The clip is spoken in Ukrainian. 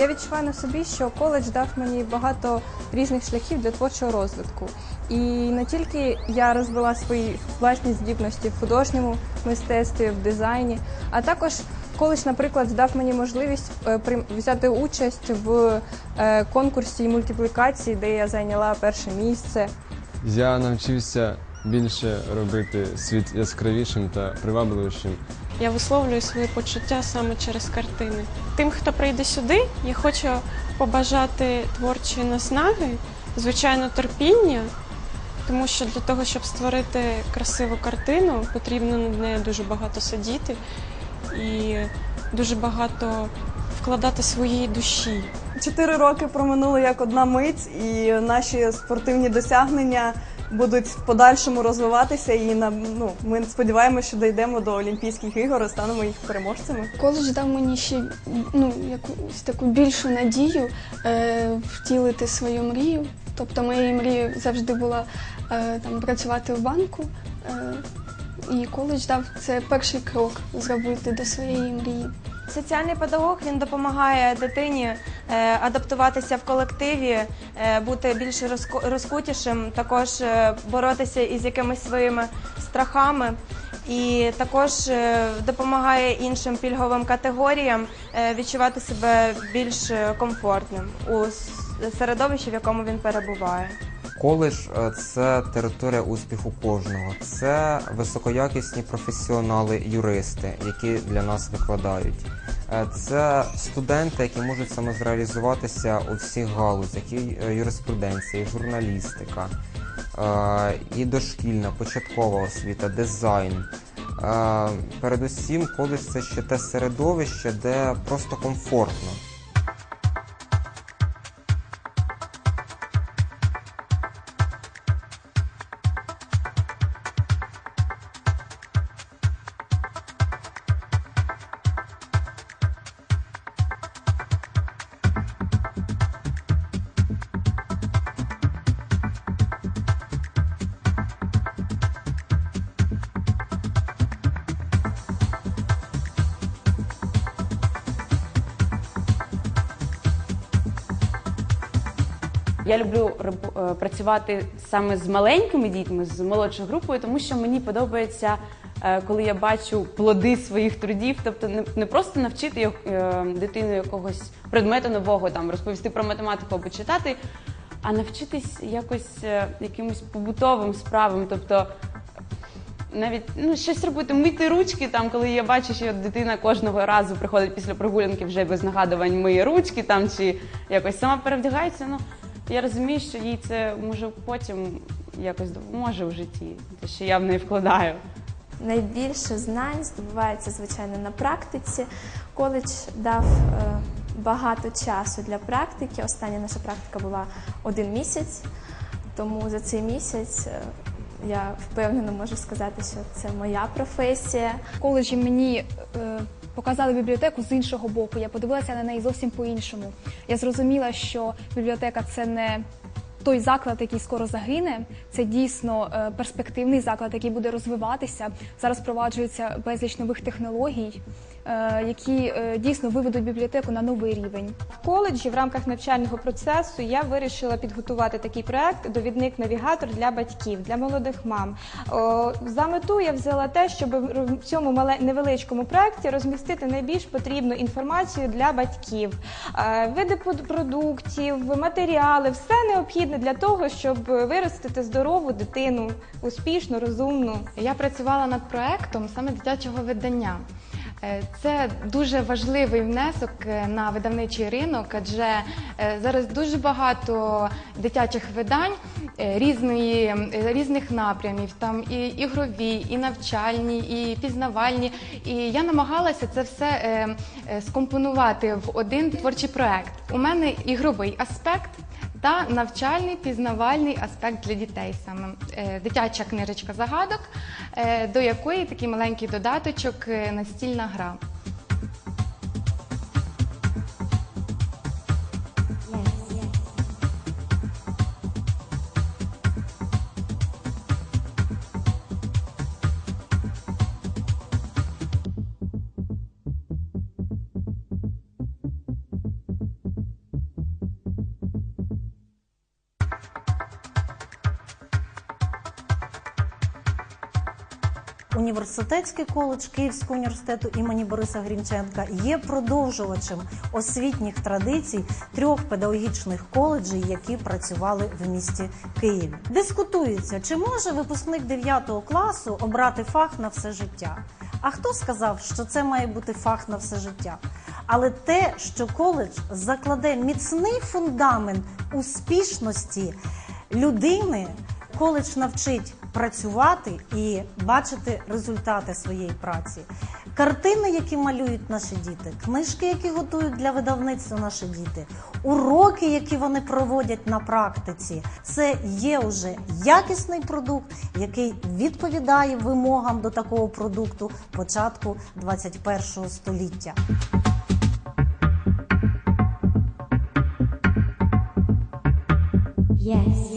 Я відчуваю на собі, що коледж дав мені багато різних шляхів для творчого розвитку. І не тільки я розвила свої власні здібності в художньому мистецтві, в дизайні, а також коледж, наприклад, дав мені можливість е, взяти участь в е, конкурсі мультиплікації, де я зайняла перше місце. Я навчився більше робити світ яскравішим та привабливішим. Я висловлюю свої почуття саме через картини. Тим, хто прийде сюди, я хочу побажати творчої наснаги, звичайно, терпіння, тому що для того, щоб створити красиву картину, потрібно над нею дуже багато сидіти і дуже багато вкладати своєї душі. Чотири роки проминули як одна мить, і наші спортивні досягнення будуть в подальшому розвиватися. І на ну ми сподіваємося, що дійдемо до Олімпійських ігор і станемо їх переможцями. Коледж дав мені ще ну, якусь таку більшу надію е, втілити свою мрію. Тобто моєю мрією завжди було е, там, працювати в банку. Е, і коледж дав це перший крок зробити до своєї мрії. Соціальний педагог він допомагає дитині е, адаптуватися в колективі, е, бути більш розку- розкутішим, також е, боротися із якимись своїми страхами. І також допомагає іншим пільговим категоріям відчувати себе більш комфортним у середовищі, в якому він перебуває. Коледж е, це територія успіху кожного. Це високоякісні професіонали, юристи, які для нас викладають. Е, Це студенти, які можуть самозреалізуватися у всіх галузях, і е, юриспруденція, і журналістика, і дошкільна, початкова освіта, дизайн. Передусім, коледж це ще те середовище, де просто комфортно. Я люблю е, працювати саме з маленькими дітьми, з молодшою групою, тому що мені подобається, е, коли я бачу плоди своїх трудів, тобто не, просто навчити е, дитину якогось предмету нового, там розповісти про математику або читати, а навчитись якось якимось побутовим справам, тобто. Навіть ну щось робити, мити ручки там, коли я бачу, що дитина кожного разу приходить після прогулянки вже без нагадувань миє ручки там чи якось сама перевдягається. Ну я розумію, що їй це може потім якось допоможе в житті, те, що я в неї вкладаю. Найбільше знань здобувається, звичайно, на практиці. Коледж дав е, багато часу для практики. Остання наша практика була один місяць, тому за цей місяць е, я впевнено можу сказати, що це моя професія. В коледжі мені е, показали бібліотеку з іншого боку. Я подивилася на неї зовсім по-іншому. Я зрозуміла, що бібліотека це не той заклад, який скоро загине. Це дійсно е, перспективний заклад, який буде розвиватися. Зараз впроваджується безліч нових технологій, які е, дійсно виведуть бібліотеку на новий рівень. В коледжі в рамках навчального процесу я вирішила підготувати такий проект Довідник-навігатор для батьків, для молодих мам. За мету я взяла те, щоб в цьому невеличкому проекті розмістити найбільш потрібну інформацію для батьків, Е, види продуктів, матеріали, все необхідне для того, щоб виростити здорову дитину, успішну, розумну. Я працювала над проектом саме дитячого видання. Е, Це дуже важливий внесок е, на видавничий ринок, адже е, зараз дуже багато дитячих видань різної, різних напрямів, там і ігрові, і навчальні, і пізнавальні. І я намагалася це все скомпонувати в один творчий проект. У мене ігровий аспект та навчальний пізнавальний аспект для дітей саме Е, дитяча книжечка загадок, е, до якої такий маленький додаточок е, настільна гра. Університетський коледж Київського університету імені Бориса Грінченка є продовжувачем освітніх традицій трьох педагогічних коледжів, які працювали в місті Києві. Дискутується, чи може випускник 9 класу обрати фах на все життя. А хто сказав, що це має бути фах на все життя? Але те, що коледж закладе міцний фундамент успішності людини, коледж навчить працювати і бачити результати своєї праці. Картини, які малюють наші діти, книжки, які готують для видавництва наші діти, уроки, які вони проводять на практиці, це є вже якісний продукт, який відповідає вимогам до такого продукту початку 21 століття. Yes.